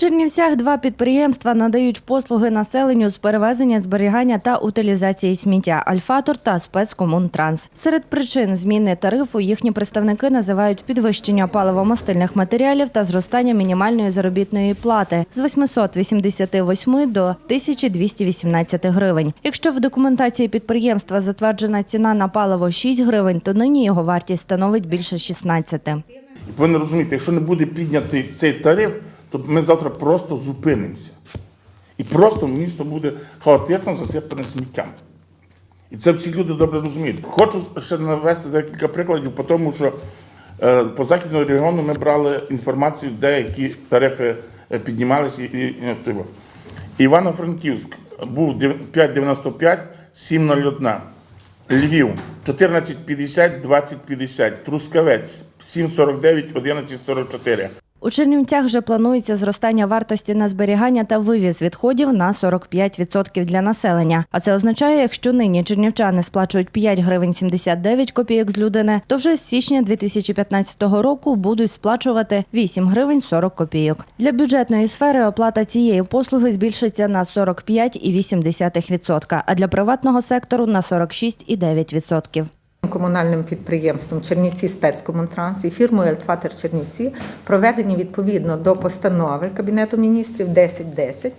Чернівцях два підприємства надають послуги населенню з перевезення, зберігання та утилізації сміття Альфатор та спецкомунтранс. Серед причин зміни тарифу їхні представники називають підвищення паливомастильних матеріалів та зростання мінімальної заробітної плати з 888 до 1218 гривень. Якщо в документації підприємства затверджена ціна на паливо 6 гривень, то нині його вартість становить більше 16. І повинні розуміти, якщо не буде піднятий цей тариф, то ми завтра просто зупинимося. І просто місто буде хаотично засипане сміттям. І це всі люди добре розуміють. Хочу ще навести декілька прикладів, по тому що е, по західному регіону ми брали інформацію, де які тарифи е, піднімалися. І, і. Івано-Франківськ був 5,95, 7,01. Львів 14,50, 20,50. Трускавець 7,49, 11,44. У Чернівцях вже планується зростання вартості на зберігання та вивіз відходів на 45% для населення. А це означає, якщо нині чернівчани сплачують 5 гривень 79 копійок з людини, то вже з січня 2015 року будуть сплачувати 8 гривень 40 копійок. Для бюджетної сфери оплата цієї послуги збільшиться на 45,8%, а для приватного сектору на 46,9%. Комунальним підприємством Чернівці спецкомунтранс і фірмою Ельтфатер Чернівці проведені відповідно до постанови Кабінету міністрів 1010,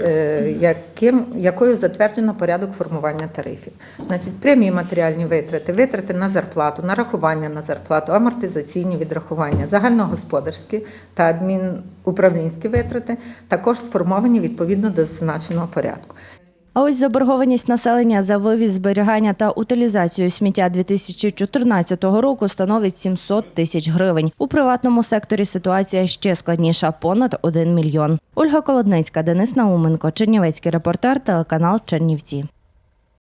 е, яким, якою затверджено порядок формування тарифів. Значить, прямі матеріальні витрати, витрати на зарплату, нарахування на зарплату, амортизаційні відрахування, загальногосподарські та адмінуправлінські витрати також сформовані відповідно до зазначеного порядку. А ось заборгованість населення за вивіз, зберігання та утилізацію сміття 2014 року становить 700 тисяч гривень. У приватному секторі ситуація ще складніша – понад 1 мільйон. Ольга Колодницька, Денис Науменко, Чернівецький репортер, телеканал Чернівці.